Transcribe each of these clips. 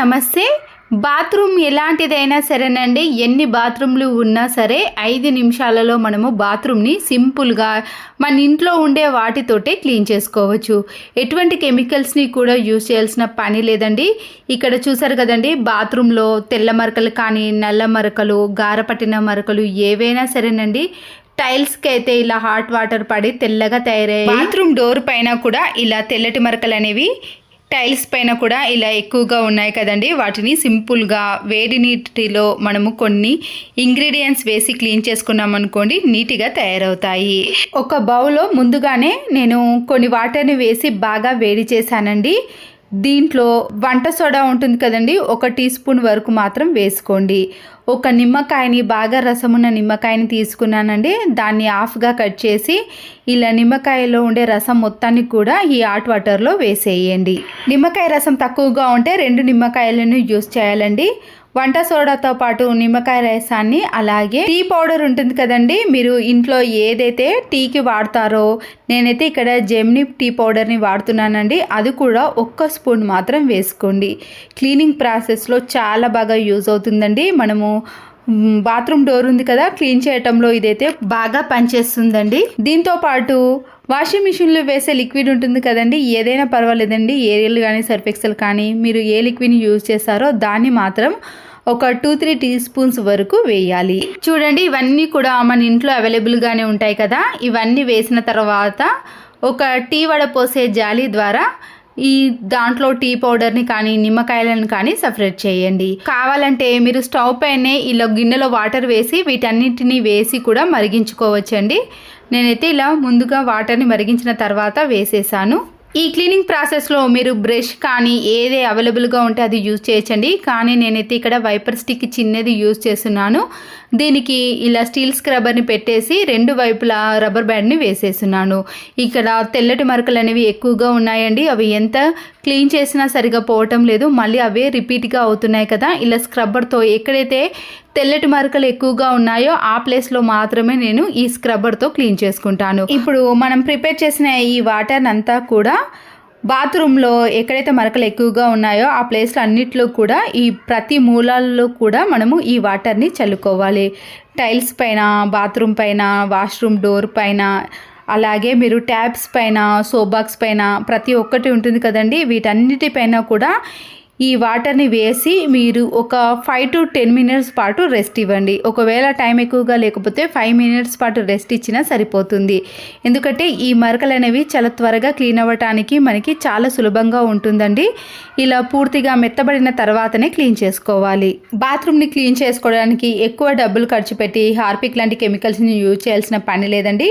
నమస్తే. బాత్రూమ్ ఎలాంటిదైనా సరేనండి. ఎన్ని బాత్రూమ్లు ఉన్నా సరే ఐదు నిమిషాలలో మనము బాత్రూమ్ని సింపుల్గా మన ఇంట్లో ఉండే వాటితోటే క్లీన్ చేసుకోవచ్చు. ఎటువంటి కెమికల్స్ని కూడా యూజ్ చేయాల్సిన పని లేదండి. ఇక్కడ చూసారు కదండి బాత్రూంలో తెల్ల మరకలు కానీ నల్ల మరకలు గారపట్టిన మరకలు ఏవైనా సరేనండి. టైల్స్కి అయితే ఇలా హాట్ వాటర్ పడి తెల్లగా తయారయ్యాయి. బాత్రూమ్ డోర్ పైన కూడా ఇలా తెల్లటి మరకలు అనేవి టైల్స్ పైన కూడా ఇలా ఎక్కువగా ఉన్నాయి కదండి. వాటిని సింపుల్గా వేడి నీటిలో మనము కొన్ని ఇంగ్రీడియంట్స్ వేసి క్లీన్ చేసుకున్నాం అనుకోండి నీట్గా తయారవుతాయి. ఒక బౌల్లో ముందుగానే నేను కొన్ని వాటర్ని వేసి బాగా వేడి చేశానండి. దీంట్లో వంట సోడా ఉంటుంది కదండి ఒక టీ స్పూన్ వరకు మాత్రం వేసుకోండి. ఒక నిమ్మకాయని బాగా రసమున్న నిమ్మకాయని తీసుకున్నానండి. దాన్ని ఆఫ్గా కట్ చేసి ఇలా నిమ్మకాయలో ఉండే రసం మొత్తాన్ని కూడా ఈ హాట్ వాటర్లో వేసేయండి. నిమ్మకాయ రసం తక్కువగా ఉంటే రెండు నిమ్మకాయలను యూస్ చేయాలండి. వంట సోడాతో పాటు నిమ్మకాయ రసాన్ని అలాగే టీ పౌడర్ ఉంటుంది కదండి. మీరు ఇంట్లో ఏదైతే టీకి వాడతారో నేనైతే ఇక్కడ జెమ్ని టీ పౌడర్ని వాడుతున్నానండి. అది కూడా ఒక్క స్పూన్ మాత్రం వేసుకోండి. క్లీనింగ్ ప్రాసెస్లో చాలా బాగా యూజ్ అవుతుందండి. మనము బాత్రూమ్ డోర్ ఉంది కదా క్లీన్ చేయటంలో ఇదైతే బాగా పనిచేస్తుందండి. దీంతో పాటు వాషింగ్ మిషన్లో వేసే లిక్విడ్ ఉంటుంది కదండి ఏదైనా పర్వాలేదండి. ఏరియల్ కానీ సర్ఫెక్సల్ కానీ మీరు ఏ లిక్విడ్ని యూజ్ చేస్తారో దాన్ని మాత్రం ఒక టూ త్రీ టీ స్పూన్స్ వరకు వేయాలి. చూడండి ఇవన్నీ కూడా మన ఇంట్లో అవైలబుల్గానే ఉంటాయి కదా. ఇవన్నీ వేసిన తర్వాత ఒక టీ వడ పోసే జాలి ద్వారా ఈ దాంట్లో టీ పౌడర్ని కానీ నిమ్మకాయలను కానీ సపరేట్ చేయండి. కావాలంటే మీరు స్టవ్ పైనే ఇలా గిన్నెలో వాటర్ వేసి వీటన్నిటిని వేసి కూడా మరిగించుకోవచ్చండి. నేనైతే ఇలా ముందుగా వాటర్ని మరిగించిన తర్వాత వేసేసాను. ఈ క్లీనింగ్ ప్రాసెస్లో మీరు బ్రష్ కానీ ఏది అవైలబుల్గా ఉంటే అది యూజ్ చేయొచ్చండి. కానీ నేనైతే ఇక్కడ వైపర్ స్టిక్ చిన్నది యూజ్ చేస్తున్నాను. దీనికి ఇలా స్టీల్ స్క్రబ్బర్ని పెట్టేసి రెండు వైపులా రబ్బర్ బ్యాండ్ని వేసేస్తున్నాను. ఇక్కడ తెల్లటి మరకలు అనేవి ఎక్కువగా ఉన్నాయండి. అవి ఎంత క్లీన్ చేసినా సరిగా పోవటం లేదు. మళ్ళీ అవే రిపీట్గా అవుతున్నాయి కదా. ఇలా స్క్రబ్బర్తో ఎక్కడైతే తెల్లటి మరకలు ఎక్కువగా ఉన్నాయో ఆ ప్లేస్లో మాత్రమే నేను ఈ స్క్రబ్బర్తో క్లీన్ చేసుకుంటాను. ఇప్పుడు మనం ప్రిపేర్ చేసిన ఈ వాటర్ అంతా కూడా బాత్రూంలో ఎక్కడైతే మరకలు ఎక్కువగా ఉన్నాయో ఆ ప్లేస్లో అన్నిట్లో కూడా ఈ ప్రతి మూలాల్లో కూడా మనము ఈ వాటర్ని చల్లుకోవాలి. టైల్స్ పైన బాత్రూమ్ పైన వాష్రూమ్ డోర్ పైన అలాగే మీరు ట్యాబ్స్ పైన సోబాక్స్ పైన ప్రతి ఒక్కటి ఉంటుంది కదండి. వీటన్నిటిపైన కూడా ఈ వాటర్ని వేసి మీరు ఒక ఫైవ్ టు టెన్ మినిట్స్ పాటు రెస్ట్ ఇవ్వండి. ఒకవేళ టైం ఎక్కువగా లేకపోతే ఫైవ్ మినిట్స్ పాటు రెస్ట్ ఇచ్చినా సరిపోతుంది. ఎందుకంటే ఈ మరకలు అనేవి చాలా త్వరగా క్లీన్ అవ్వటానికి మనకి చాలా సులభంగా ఉంటుందండి. ఇలా పూర్తిగా మెత్తబడిన తర్వాతనే క్లీన్ చేసుకోవాలి. బాత్రూమ్ని క్లీన్ చేసుకోవడానికి ఎక్కువ డబ్బులు ఖర్చు పెట్టి హార్పిక్ లాంటి కెమికల్స్ని యూజ్ చేయాల్సిన పని లేదండి.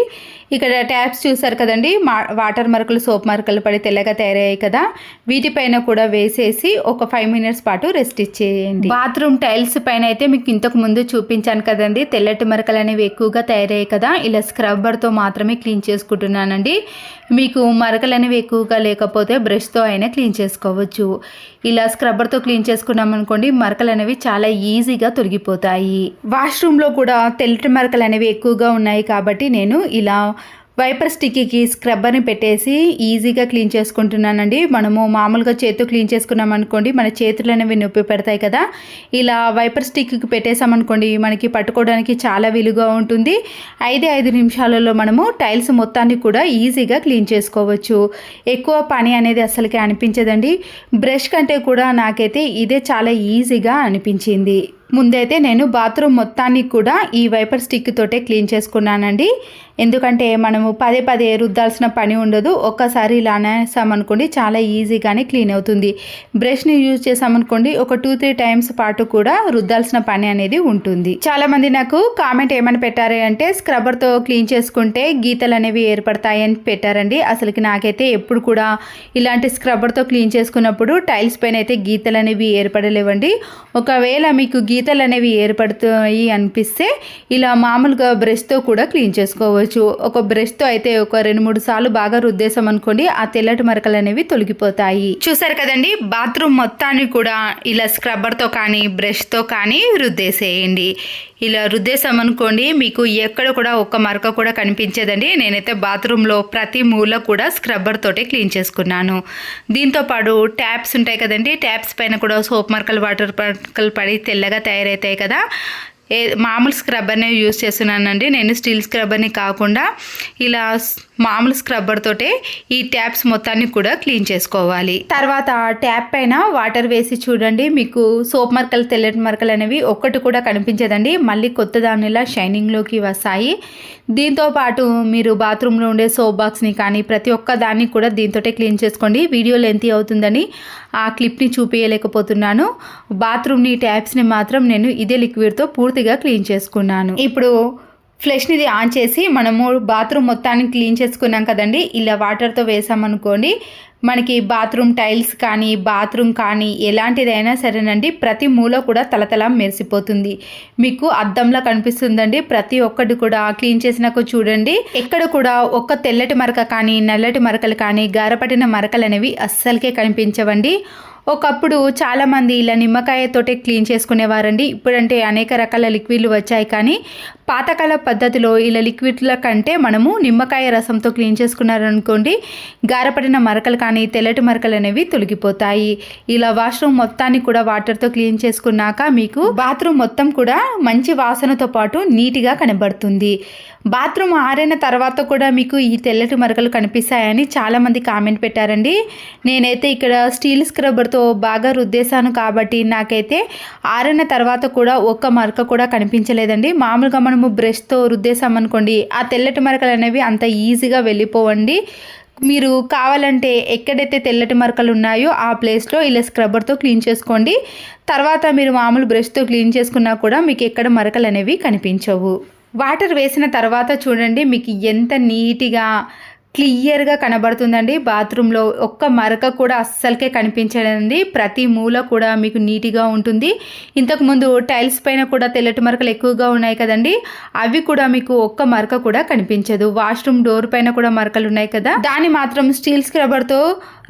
ఇక్కడ ట్యాప్స్ చూసారు కదండి మా వాటర్ మరకలు సోప్ మరకలు పడి తెల్లగా తయారయ్యాయి కదా. వీటిపైన కూడా వేసేసి ఒక ఫైవ్ మినిట్స్ పాటు రెస్ట్ ఇచ్చేయండి. బాత్రూమ్ టైల్స్ పైన అయితే మీకు ఇంతకు ముందు చూపించాను కదండి. తెల్లటి మరకలు అనేవి ఎక్కువగా తయారయ్యాయి కదా. ఇలా స్క్రబ్బర్తో మాత్రమే క్లీన్ చేసుకుంటున్నానండి. మీకు మరకలు అనేవి ఎక్కువగా లేకపోతే బ్రష్తో అయినా క్లీన్ చేసుకోవచ్చు. ఇలా స్క్రబ్బర్తో క్లీన్ చేసుకున్నాం అనుకోండి మరకలు అనేవి చాలా ఈజీగా తొలగిపోతాయి. వాష్రూమ్లో కూడా తెల్లటి మరకలు అనేవి ఎక్కువగా ఉన్నాయి కాబట్టి నేను ఇలా వైపర్ స్టిక్కి స్క్రబ్బర్ని పెట్టేసి ఈజీగా క్లీన్ చేసుకుంటున్నానండి. మనము మామూలుగా చేతితో క్లీన్ చేసుకున్నాం అనుకోండి మన చేతులు అనేవి నొప్పి పెడతాయి కదా. ఇలా వైపర్ స్టిక్కి పెట్టేసామనుకోండి మనకి పట్టుకోవడానికి చాలా విలుగా ఉంటుంది. ఐదే ఐదు నిమిషాలలో మనము టైల్స్ మొత్తాన్ని కూడా ఈజీగా క్లీన్ చేసుకోవచ్చు. ఎక్కువ పని అనేది అసలుకి అనిపించదండి. బ్రష్ కంటే కూడా నాకైతే ఇదే చాలా ఈజీగా అనిపించింది. ముందైతే నేను బాత్రూమ్ మొత్తాన్ని కూడా ఈ వైపర్ స్టిక్ తోటే క్లీన్ చేసుకున్నానండి. ఎందుకంటే మనము పదే పదే రుద్దాల్సిన పని ఉండదు. ఒక్కసారి ఇలా అనేసామనుకోండి చాలా ఈజీగానే క్లీన్ అవుతుంది. బ్రష్ని యూజ్ చేసామనుకోండి ఒక టూ త్రీ టైమ్స్ పాటు కూడా రుద్దాల్సిన పని అనేది ఉంటుంది. చాలా మంది నాకు కామెంట్ ఏమని పెట్టారు అంటే స్క్రబ్బర్తో క్లీన్ చేసుకుంటే గీతలు అనేవి ఏర్పడతాయి అని పెట్టారండి. అసలుకి నాకైతే ఎప్పుడు కూడా ఇలాంటి స్క్రబ్బర్తో క్లీన్ చేసుకున్నప్పుడు టైల్స్ పైన అయితే గీతలు అనేవి ఏర్పడలేవండి. ఒకవేళ మీకు గీతలు అనేవి ఏర్పడుతాయి అనిపిస్తే ఇలా మామూలుగా బ్రష్తో కూడా క్లీన్ చేసుకోవచ్చు. చేసుకోవచ్చు ఒక బ్రష్తో అయితే ఒక రెండు మూడు సార్లు బాగా రుద్దేశాం అనుకోండి ఆ తెల్లటి మరకలు అనేవి తొలగిపోతాయి. చూసారు కదండి? బాత్రూమ్ మొత్తాన్ని కూడా ఇలా స్క్రబ్బర్తో కానీ బ్రష్తో కానీ రుద్దేసేయండి. ఇలా రుద్దేశామనుకోండి మీకు ఎక్కడ కూడా ఒక్క మరక కూడా కనిపించేదండి. నేనైతే బాత్రూంలో ప్రతి మూల కూడా స్క్రబ్బర్ తోటే క్లీన్ చేసుకున్నాను. దీంతో పాటు ట్యాప్స్ ఉంటాయి కదండి? ట్యాప్స్ పైన కూడా సోప్ మరకలు వాటర్ మరకలు పడి తెల్లగా తయారవుతాయి కదా? ఏ మామూలు స్క్రబ్బర్నే యూస్ చేస్తున్నానండి. నేను స్టీల్ స్క్రబ్బర్ని కాకుండా ఇలా మామూలు స్క్రబ్బర్ తోటే ఈ ట్యాప్స్ మొత్తాన్ని కూడా క్లీన్ చేసుకోవాలి. తర్వాత ట్యాప్ పైన వాటర్ వేసి చూడండి. మీకు సోప్ మరకలు తెల్లటి మరకలు అనేవి ఒక్కటి కూడా కనిపించదండి. మళ్ళీ కొత్త దానిలా షైనింగ్లోకి వస్తాయి. దీంతో పాటు మీరు బాత్రూంలో ఉండే సోప్ బాక్స్ని కానీ ప్రతి ఒక్క దాన్ని కూడా దీంతోటే క్లీన్ చేసుకోండి. వీడియో లెంత్ అవుతుందని ఆ క్లిప్ని చూపించలేకపోతున్నాను బాత్రూమ్ని ట్యాప్స్ని మాత్రం నేను ఇదే లిక్విడ్తో పూర్తిగా క్లీన్ చేసుకున్నాను. ఇప్పుడు ఫ్లెష్నిది ఆన్ చేసి మనము బాత్రూమ్ మొత్తాన్ని క్లీన్ చేసుకున్నాం కదండి. ఇలా వాటర్తో వేసామనుకోండి మనకి బాత్రూమ్ టైల్స్ కానీ బాత్రూమ్ కానీ ఎలాంటిదైనా సరేనండి ప్రతి మూల కూడా తలతల మెరిసిపోతుంది. మీకు అద్దంలా కనిపిస్తుందండి. ప్రతి ఒక్కటి కూడా క్లీన్ చేసినాక చూడండి. ఎక్కడ కూడా ఒక్క తెల్లటి మరక కానీ నల్లటి మరకలు కానీ గారపడిన మరకలు అనేవి అస్సలకే కనిపించవండి. ఒకప్పుడు చాలామంది ఇలా నిమ్మకాయతోటే క్లీన్ చేసుకునేవారండి. ఇప్పుడంటే అనేక రకాల లిక్విడ్లు వచ్చాయి. కానీ పాతకాల పద్ధతిలో ఇలా లిక్విడ్ల కంటే మనము నిమ్మకాయ రసంతో క్లీన్ చేసుకున్నారనుకోండి గారపడిన మరకలు కానీ తెల్లటి మరకలు అనేవి తొలగిపోతాయి. ఇలా వాష్రూమ్ మొత్తాన్ని కూడా వాటర్తో క్లీన్ చేసుకున్నాక మీకు బాత్రూమ్ మొత్తం కూడా మంచి వాసనతో పాటు నీట్గా కనబడుతుంది. బాత్రూమ్ ఆరిన తర్వాత కూడా మీకు ఈ తెల్లటి మరకలు కనిపిస్తాయని చాలామంది కామెంట్ పెట్టారండి. నేనైతే ఇక్కడ స్టీల్ స్క్రబ్బర్తో సో బాగా రుద్దేశాను కాబట్టి నాకైతే ఆరిన తర్వాత కూడా ఒక్క మరక కూడా కనిపించలేదండి. మామూలుగా మనము బ్రష్తో రుద్దేశామనుకోండి ఆ తెల్లటి మరకలు అనేవి అంత ఈజీగా వెళ్ళిపోవండి. మీరు కావాలంటే ఎక్కడైతే తెల్లటి మరకలు ఉన్నాయో ఆ ప్లేస్లో ఇలా స్క్రబ్బర్తో క్లీన్ చేసుకోండి. తర్వాత మీరు మామూలు బ్రష్తో క్లీన్ చేసుకున్నా కూడా మీకు ఎక్కడ మరకలు అనేవి కనిపించవు. వాటర్ వేసిన తర్వాత చూడండి మీకు ఎంత నీట్గా క్లియర్గా కనబడుతుందండి. బాత్రూంలో ఒక్క మరక కూడా అస్సలకే కనిపించదండి ప్రతి మూల కూడా మీకు నీట్గా ఉంటుంది. ఇంతకుముందు టైల్స్ పైన కూడా తెల్లటి మరకలు ఎక్కువగా ఉన్నాయి కదండి. అవి కూడా మీకు ఒక్క మరక కూడా కనిపించదు. వాష్రూమ్ డోర్ పైన కూడా మరకలు ఉన్నాయి కదా. దాన్ని మాత్రం స్టీల్ స్క్రబ్బర్తో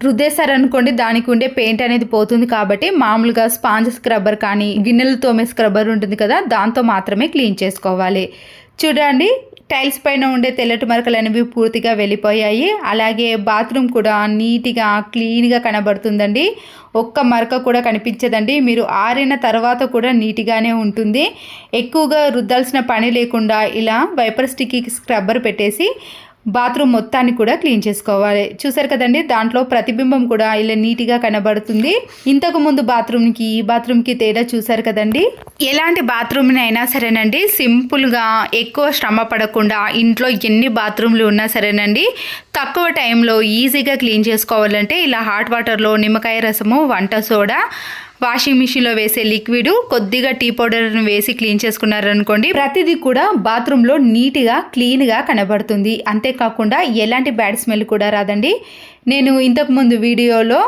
రుద్దేశారనుకోండి దానికి ఉండే పెయింట్ అనేది పోతుంది కాబట్టి మామూలుగా స్పాంజ్ స్క్రబ్బర్ కానీ గిన్నెలు తోమే స్క్రబ్బర్ ఉంటుంది కదా దాంతో మాత్రమే క్లీన్ చేసుకోవాలి. చూడండి. టైల్స్ పైన ఉండే తెల్లటి మరకలు అనేవి పూర్తిగా వెళ్ళిపోయాయి. అలాగే బాత్రూమ్ కూడా నీట్గా క్లీన్గా కనబడుతుందండి. ఒక్క మరక కూడా కనిపించదండి. మీరు ఆరిన తర్వాత కూడా నీట్గానే ఉంటుంది. ఎక్కువగా రుద్దాల్సిన పని లేకుండా ఇలా వైపర్ స్టిక్కి స్క్రబ్బర్ పెట్టేసి బాత్రూమ్ మొత్తాన్ని కూడా క్లీన్ చేసుకోవాలి. చూసారు కదండి దాంట్లో ప్రతిబింబం కూడా ఇలా నీట్గా కనబడుతుంది. ఇంతకు ముందు బాత్రూమ్కి ఈ బాత్రూమ్కి తేడా చూసారు కదండి? ఎలాంటి బాత్రూమ్ని అయినా సరేనండి సింపుల్గా ఎక్కువ శ్రమ పడకుండా ఇంట్లో ఎన్ని బాత్రూమ్లు ఉన్నా సరేనండి తక్కువ టైంలో ఈజీగా క్లీన్ చేసుకోవాలంటే ఇలా హాట్ వాటర్లో నిమ్మకాయ రసము వంట సోడా వాషింగ్ మిషన్లో వేసే లిక్విడ్ కొద్దిగా టీ పౌడర్ను వేసి క్లీన్ చేసుకున్నారనుకోండి ప్రతిదీ కూడా బాత్రూంలో నీట్గా క్లీన్గా కనబడుతుంది. అంతేకాకుండా ఎలాంటి బ్యాడ్ స్మెల్ కూడా రాదండి. నేను ఇంతకుముందు వీడియోలో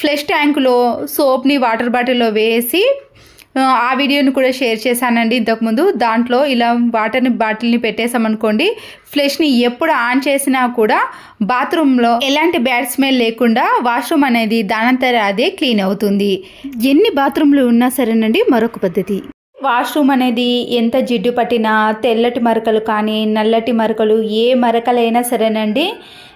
ఫ్లెష్ ట్యాంకులో సోప్ని వాటర్ బాటిల్లో వేసి ఆ, వీడియోని కూడా షేర్ చేశానండి ఇంతకుముందు. దాంట్లో ఇలా వాటర్ని బాటిల్ని పెట్టేసామనుకోండి ఫ్లెష్ని ఎప్పుడు ఆన్ చేసినా కూడా బాత్రూంలో ఎలాంటి బ్యాడ్ స్మెల్ లేకుండా వాష్రూమ్ అనేది దానంతర అదే క్లీన్ అవుతుంది. ఎన్ని బాత్రూమ్లు ఉన్నా సరేనండి మరొక పద్ధతి. వాష్రూమ్ అనేది ఎంత జిడ్డు పట్టినా తెల్లటి మరకలు కానీ నల్లటి మరకలు ఏ మరకలైనా సరేనండి.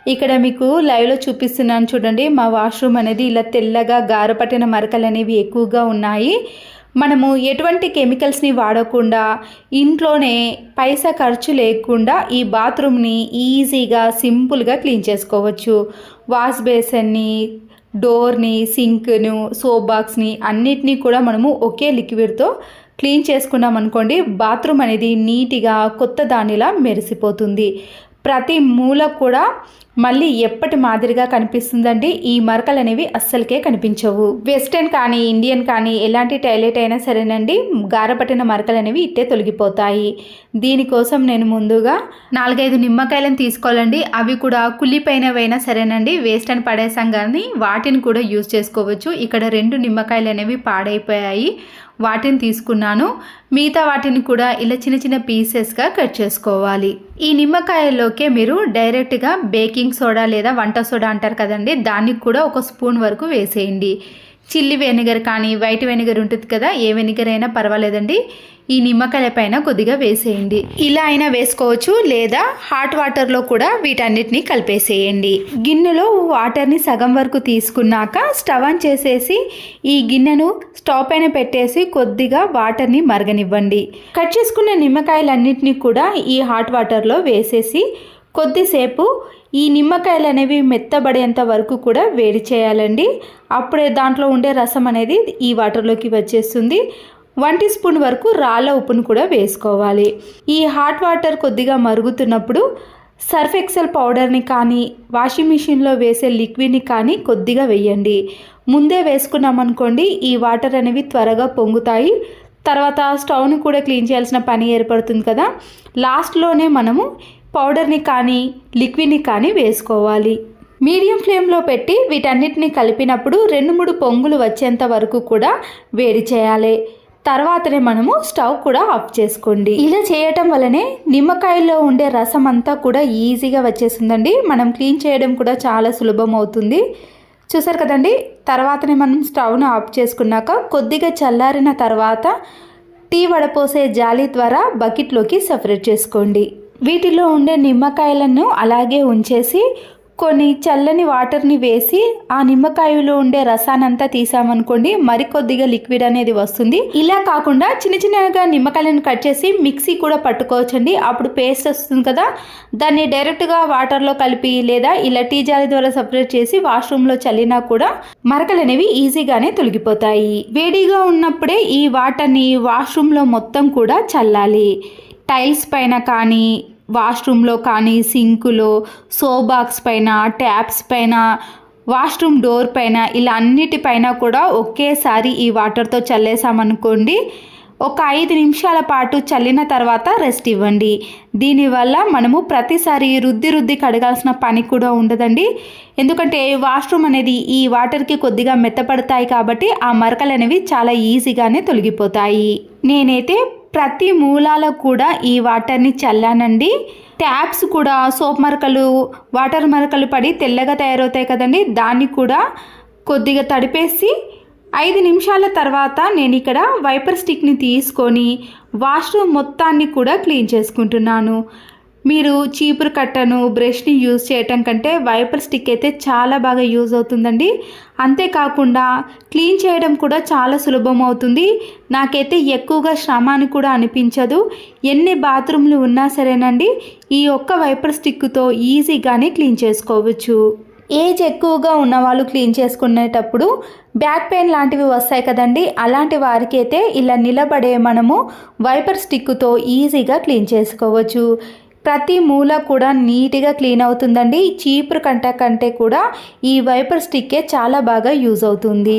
ఇక్కడ మీకు లైవ్లో చూపిస్తున్నాను చూడండి మా వాష్రూమ్ అనేది ఇలా తెల్లగా గారపట్టిన మరకలు అనేవి ఎక్కువగా ఉన్నాయి. మనము ఎటువంటి కెమికల్స్ని వాడకుండా ఇంట్లోనే పైసా ఖర్చు లేకుండా ఈ బాత్రూమ్ని ఈజీగా సింపుల్గా క్లీన్ చేసుకోవచ్చు. వాష్ బేసన్ని డోర్ని సింక్ను సోప్ బాక్స్ని అన్నిటినీ కూడా మనము ఒకే లిక్విడ్తో క్లీన్ చేసుకున్నాం అనుకోండి బాత్రూమ్ అనేది నీట్గా కొత్త దానిలా మెరిసిపోతుంది. ప్రతి మూల కూడా మళ్ళీ ఎప్పటి మాదిరిగా కనిపిస్తుందండి ఈ మరకలు అనేవి అస్సలకే కనిపించవు. వెస్టర్న్ కానీ ఇండియన్ కానీ ఎలాంటి టైలెట్ అయినా సరేనండి గారపట్టిన మరకలు అనేవి ఇట్టే తొలగిపోతాయి. దీనికోసం నేను ముందుగా నాలుగైదు నిమ్మకాయలను తీసుకోవాలండి. అవి కూడా కుళ్ళిపోయినవైనా సరేనండి వేస్ట్ అని పడేసాం కానీ వాటిని కూడా యూజ్ చేసుకోవచ్చు. ఇక్కడ రెండు నిమ్మకాయలు అనేవి పాడైపోయాయి వాటిని తీసుకున్నాను. మిగతా వాటిని కూడా ఇలా చిన్న చిన్న పీసెస్గా కట్ చేసుకోవాలి. ఈ నిమ్మకాయల్లోకే మీరు డైరెక్ట్గా బేకింగ్ సోడా లేదా వంట సోడా అంటారు కదండి దానికి కూడా ఒక స్పూన్ వరకు వేసేయండి. చిల్లి వెనిగర్ కానీ వైట్ వెనిగర్ ఉంటుంది కదా ఏ వెనిగర్ అయినా పర్వాలేదండి. ఈ నిమ్మకాయల పైన కొద్దిగా వేసేయండి. ఇలా అయినా వేసుకోవచ్చు లేదా హాట్ వాటర్లో కూడా వీటన్నిటిని కలిపేసేయండి. గిన్నెలో వాటర్ని సగం వరకు తీసుకున్నాక స్టవ్ ఆన్ చేసేసి ఈ గిన్నెను స్టవ్ పైన పెట్టేసి కొద్దిగా వాటర్ని మరగనివ్వండి. కట్ చేసుకున్న నిమ్మకాయలన్నింటినీ కూడా ఈ హాట్ వాటర్లో వేసేసి కొద్దిసేపు ఈ నిమ్మకాయలు అనేవి మెత్తబడేంత వరకు కూడా వేడి చేయాలండి. అప్పుడే దాంట్లో ఉండే రసం అనేది ఈ వాటర్లోకి వచ్చేస్తుంది. వన్ టీ స్పూన్ వరకు రాళ్ళ ఉప్పును కూడా వేసుకోవాలి. ఈ హాట్ వాటర్ కొద్దిగా మరుగుతున్నప్పుడు సర్ఫ్ ఎక్సెల్ పౌడర్ని కానీ వాషింగ్ మిషన్లో వేసే లిక్విడ్ని కానీ కొద్దిగా వేయండి. ముందే వేసుకున్నామనుకోండి ఈ వాటర్ అనేవి త్వరగా పొంగుతాయి. తర్వాత స్టవ్ని కూడా క్లీన్ చేయాల్సిన పని ఏర్పడుతుంది కదా. లాస్ట్లోనే మనము పౌడర్ని కానీ లిక్విడ్ని కానీ వేసుకోవాలి. మీడియం ఫ్లేమ్లో పెట్టి వీటన్నిటిని కలిపినప్పుడు రెండు మూడు పొంగులు వచ్చేంత వరకు కూడా వేడి చేయాలి. తర్వాతనే మనము స్టవ్ కూడా ఆఫ్ చేసుకోండి. ఇలా చేయటం వల్లనే నిమ్మకాయలో ఉండే రసం అంతా కూడా ఈజీగా వచ్చేసిందండి మనం క్లీన్ చేయడం కూడా చాలా సులభం అవుతుంది. చూసారు కదండి? తర్వాతనే మనం స్టవ్ను ఆఫ్ చేసుకున్నాక కొద్దిగా చల్లారిన తర్వాత టీ వడపోసే జాలి ద్వారా బకెట్లోకి సపరేట్ చేసుకోండి. వీటిలో ఉండే నిమ్మకాయలను అలాగే ఉంచేసి కొన్ని చల్లని వాటర్ని వేసి ఆ నిమ్మకాయలో ఉండే రసానంతా తీసామనుకోండి మరికొద్దిగా లిక్విడ్ అనేది వస్తుంది. ఇలా కాకుండా చిన్న చిన్నగా నిమ్మకాయలను కట్ చేసి మిక్సీ కూడా పట్టుకోవచ్చండి. అప్పుడు పేస్ట్ వస్తుంది కదా దాన్ని డైరెక్ట్గా వాటర్లో కలిపి లేదా ఇలా టీ జాలి ద్వారా సపరేట్ చేసి వాష్రూమ్లో చల్లినా కూడా మరకలు అనేవి ఈజీగానే తొలగిపోతాయి. వేడిగా ఉన్నప్పుడే ఈ వాటర్ని వాష్రూమ్లో మొత్తం కూడా చల్లాలి. టైల్స్ పైన కానీ వాష్రూమ్లో కానీ సింకులో సో బాక్స్ పైన ట్యాప్స్ పైన వాష్రూమ్ డోర్ పైన ఇలా అన్నిటిపైన కూడా ఒకేసారి ఈ వాటర్తో చల్లేసామనుకోండి ఒక ఐదు నిమిషాల పాటు చల్లిన తర్వాత రెస్ట్ ఇవ్వండి. దీనివల్ల మనము ప్రతిసారి రుద్ది రుద్ది కడగాల్సిన పని కూడా ఉండదండి. ఎందుకంటే వాష్రూమ్ అనేది ఈ వాటర్కి కొద్దిగా మెత్తపడతాయి కాబట్టి ఆ మరకలు అనేవి చాలా ఈజీగానే తొలగిపోతాయి. నేనైతే ప్రతి మూలాలో కూడా ఈ వాటర్ని చల్లానండి. ట్యాప్స్ కూడా సోప్ మరకలు వాటర్ మరకలు పడి తెల్లగా తయారవుతాయి కదండి. దాన్ని కూడా కొద్దిగా తడిపేసి ఐదు నిమిషాల తర్వాత నేను ఇక్కడ వైపర్ స్టిక్ని తీసుకొని వాష్రూమ్ మొత్తాన్ని కూడా క్లీన్ చేసుకుంటున్నాను. మీరు చీపురు కట్టను బ్రష్ని యూజ్ చేయటం కంటే వైపర్ స్టిక్ అయితే చాలా బాగా యూజ్ అవుతుందండి. అంతేకాకుండా క్లీన్ చేయడం కూడా చాలా సులభం అవుతుంది. నాకైతే ఎక్కువగా శ్రమ అని కూడా అనిపించదు. ఎన్ని బాత్రూమ్లు ఉన్నా సరేనండి ఈ ఒక్క వైపర్ స్టిక్తో ఈజీగానే క్లీన్ చేసుకోవచ్చు. ఏజ్ ఎక్కువగా ఉన్న వాళ్ళు క్లీన్ చేసుకునేటప్పుడు బ్యాక్ పెయిన్ లాంటివి వస్తాయి కదండి అలాంటి వారికి అయితే ఇలా నిలబడే మనము వైపర్ స్టిక్తో ఈజీగా క్లీన్ చేసుకోవచ్చు. ప్రతి మూల కూడా నీట్గా క్లీన్ అవుతుందండి. చీపురు కంట కంటే కూడా ఈ వైపర్ స్టిక్కే చాలా బాగా యూజ్ అవుతుంది.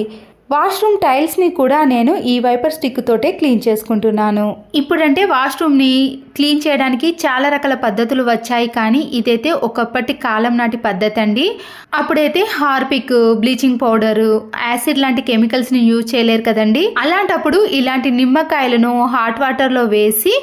వాష్రూమ్ టైల్స్ని కూడా నేను ఈ వైపర్ స్టిక్ తోటే క్లీన్ చేసుకుంటున్నాను. ఇప్పుడంటే వాష్రూమ్ని క్లీన్ చేయడానికి చాలా రకాల పద్ధతులు వచ్చాయి. కానీ ఇదైతే ఒకప్పటి కాలం నాటి పద్ధతి అండి. అప్పుడైతే హార్పిక్ బ్లీచింగ్ పౌడరు యాసిడ్ లాంటి కెమికల్స్ని యూజ్ చేయలేరు కదండి. అలాంటప్పుడు ఇలాంటి నిమ్మకాయలను హాట్ వాటర్లో వేసి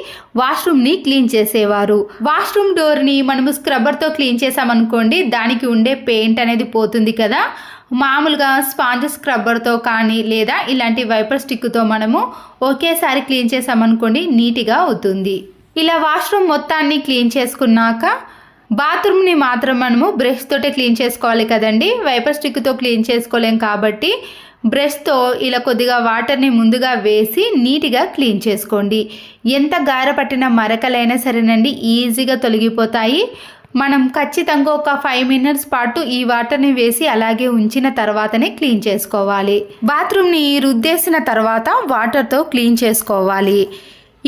వాష్రూమ్ని క్లీన్ చేసేవారు. వాష్రూమ్ డోర్ని మనము స్క్రబ్బర్తో క్లీన్ చేసామనుకోండి దానికి ఉండే పెయింట్ అనేది పోతుంది కదా. మామూలుగా స్పాంజ్ స్క్రబ్బర్తో కానీ లేదా ఇలాంటి వైపర్ స్టిక్తో మనము ఒకేసారి క్లీన్ చేసామనుకోండి నీట్గా అవుతుంది. ఇలా వాష్రూమ్ మొత్తాన్ని క్లీన్ చేసుకున్నాక బాత్రూమ్ని మాత్రం మనము బ్రష్ తోటే క్లీన్ చేసుకోవాలి కదండి. వైపర్ స్టిక్తో క్లీన్ చేసుకోలేం కాబట్టి బ్రష్తో ఇలా కొద్దిగా వాటర్ని ముందుగా వేసి నీట్గా క్లీన్ చేసుకోండి. ఎంత గార పట్టిన మరకలైనా సరేనండి ఈజీగా తొలగిపోతాయి. మనం ఖచ్చితంగా ఒక ఫైవ్ మినిట్స్ పాటు ఈ వాటర్ని వేసి అలాగే ఉంచిన తర్వాతనే క్లీన్ చేసుకోవాలి. బాత్రూమ్ని రుద్దేసిన తర్వాత వాటర్తో క్లీన్ చేసుకోవాలి.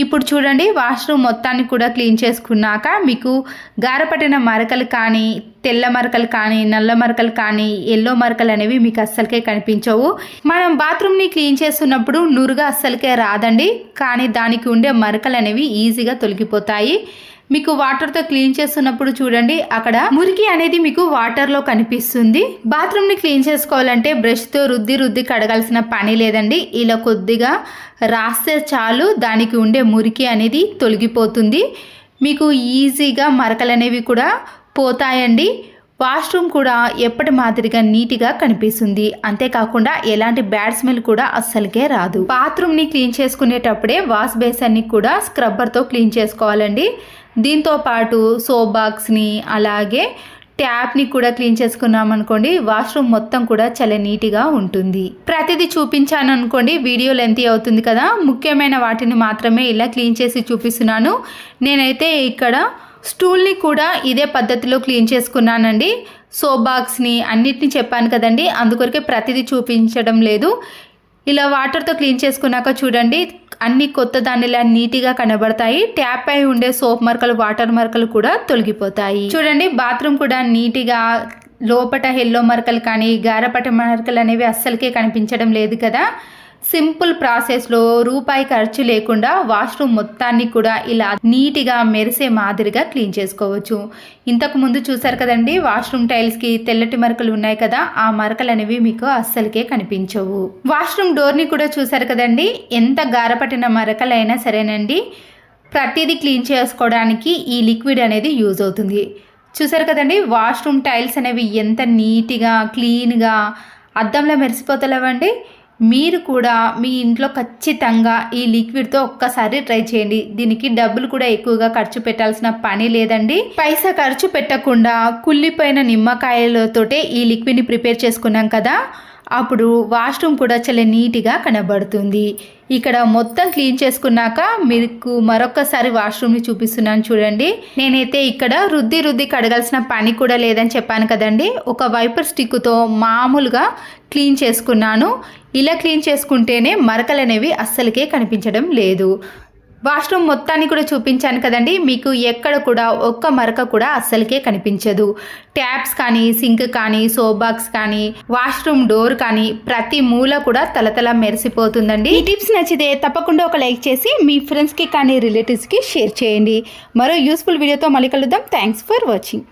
ఇప్పుడు చూడండి వాష్రూమ్ మొత్తాన్ని కూడా క్లీన్ చేసుకున్నాక మీకు గారపట్టిన మరకలు కానీ తెల్ల మరకలు కానీ నల్ల మరకలు కానీ ఎల్లో మరకలు అనేవి మీకు అస్సలకే కనిపించవు. మనం బాత్రూమ్ని క్లీన్ చేస్తున్నప్పుడు నురుగా అస్సలకే రాదండి. కానీ దానికి ఉండే మరకలు అనేవి ఈజీగా తొలగిపోతాయి. మీకు వాటర్తో క్లీన్ చేస్తున్నప్పుడు చూడండి అక్కడ మురికి అనేది మీకు వాటర్లో కనిపిస్తుంది. బాత్రూమ్ని క్లీన్ చేసుకోవాలంటే బ్రష్తో రుద్ది రుద్ది కడగాల్సిన పని లేదండి. ఇలా కొద్దిగా రాస్తే చాలు దానికి ఉండే మురికి అనేది తొలగిపోతుంది. మీకు ఈజీగా మరకలు అనేవి కూడా పోతాయండి. వాష్రూమ్ కూడా ఎప్పటి మాదిరిగా నీట్గా కనిపిస్తుంది. అంతేకాకుండా ఎలాంటి బ్యాడ్ స్మెల్ కూడా అస్సలుకే రాదు. బాత్రూమ్ని క్లీన్ చేసుకునేటప్పుడే వాష్ బేసన్ని కూడా స్క్రబ్బర్తో క్లీన్ చేసుకోవాలండి. దీంతో పాటు సోప్ బాక్స్ని అలాగే ట్యాప్ని కూడా క్లీన్ చేసుకున్నాం అనుకోండి వాష్రూమ్ మొత్తం కూడా చాలా నీట్గా ఉంటుంది. ప్రతిదీ చూపించాను అనుకోండి వీడియో లెంతీ అవుతుంది కదా. ముఖ్యమైన వాటిని మాత్రమే ఇలా క్లీన్ చేసి చూపిస్తున్నాను. నేనైతే ఇక్కడ స్టూల్ని కూడా ఇదే పద్ధతిలో క్లీన్ చేసుకున్నానండి. సోప్ బాక్స్ని అన్నిటిని చెప్పాను కదండి. అందుకొరకే ప్రతిదీ చూపించడం లేదు. ఇలా వాటర్తో క్లీన్ చేసుకున్నాక చూడండి అన్ని కొత్త దానిలా నీట్గా కనబడతాయి. ట్యాప్ పై ఉండే సోప్ మరకలు వాటర్ మరకలు కూడా తొలగిపోతాయి. చూడండి బాత్రూమ్ కూడా నీట్గా లోపట ఎల్లో మరకలు కానీ గారపట మరకలు అనేవి అస్సలకే కనిపించడం లేదు కదా. సింపుల్ ప్రాసెస్లో రూపాయి ఖర్చు లేకుండా వాష్రూమ్ మొత్తాన్ని కూడా ఇలా నీట్గా మెరిసే మాదిరిగా క్లీన్ చేసుకోవచ్చు. ఇంతకు ముందు చూసారు కదండి వాష్రూమ్ టైల్స్కి తెల్లటి మరకలు ఉన్నాయి కదా ఆ మరకలు అనేవి మీకు అస్సలకే కనిపించవు. వాష్రూమ్ డోర్ని కూడా చూసారు కదండి ఎంత గారపట్టిన మరకలైనా సరేనండి ప్రతిదీ క్లీన్ చేసుకోవడానికి ఈ లిక్విడ్ అనేది యూజ్ అవుతుంది. చూసారు కదండి వాష్రూమ్ టైల్స్ అనేవి ఎంత నీట్గా క్లీన్గా అద్దంలో మెరిసిపోతలేవండి? మీరు కూడా మీ ఇంట్లో ఖచ్చితంగా ఈ లిక్విడ్తో ఒక్కసారి ట్రై చేయండి. దీనికి డబ్బులు కూడా ఎక్కువగా ఖర్చు పెట్టాల్సిన పని లేదండి. పైసా ఖర్చు పెట్టకుండా కుళ్ళిపోయిన నిమ్మకాయలతోటే ఈ లిక్విడ్ని ప్రిపేర్ చేసుకున్నాం కదా. అప్పుడు వాష్రూమ్ కూడా చాలా నీట్గా కనబడుతుంది. ఇక్కడ మొత్తం క్లీన్ చేసుకున్నాక మీకు మరొకసారి వాష్రూమ్ని చూపిస్తున్నాను చూడండి. నేనైతే ఇక్కడ రుద్ది రుద్ది కడగాల్సిన పని కూడా లేదని చెప్పాను కదండి. ఒక వైపర్ స్టిక్తో మామూలుగా క్లీన్ చేసుకున్నాను. ఇలా క్లీన్ చేసుకుంటేనే మరకలు అనేవి అస్సలకే కనిపించడం లేదు. వాష్రూమ్ మొత్తాన్ని కూడా చూపించాను కదండి. మీకు ఎక్కడ కూడా ఒక్క మరక కూడా అస్సలకే కనిపించదు. ట్యాప్స్ కానీ సింక్ కానీ సోప్ బాక్స్ కానీ వాష్రూమ్ డోర్ కానీ ప్రతి మూల కూడా తలతల మెరిసిపోతుందండి. ఈ టిప్స్ నచ్చితే తప్పకుండా ఒక లైక్ చేసి మీ ఫ్రెండ్స్కి కానీ రిలేటివ్స్కి షేర్ చేయండి. మరో యూస్ఫుల్ వీడియోతో మళ్ళీ కలుద్దాం. Thanks for watching.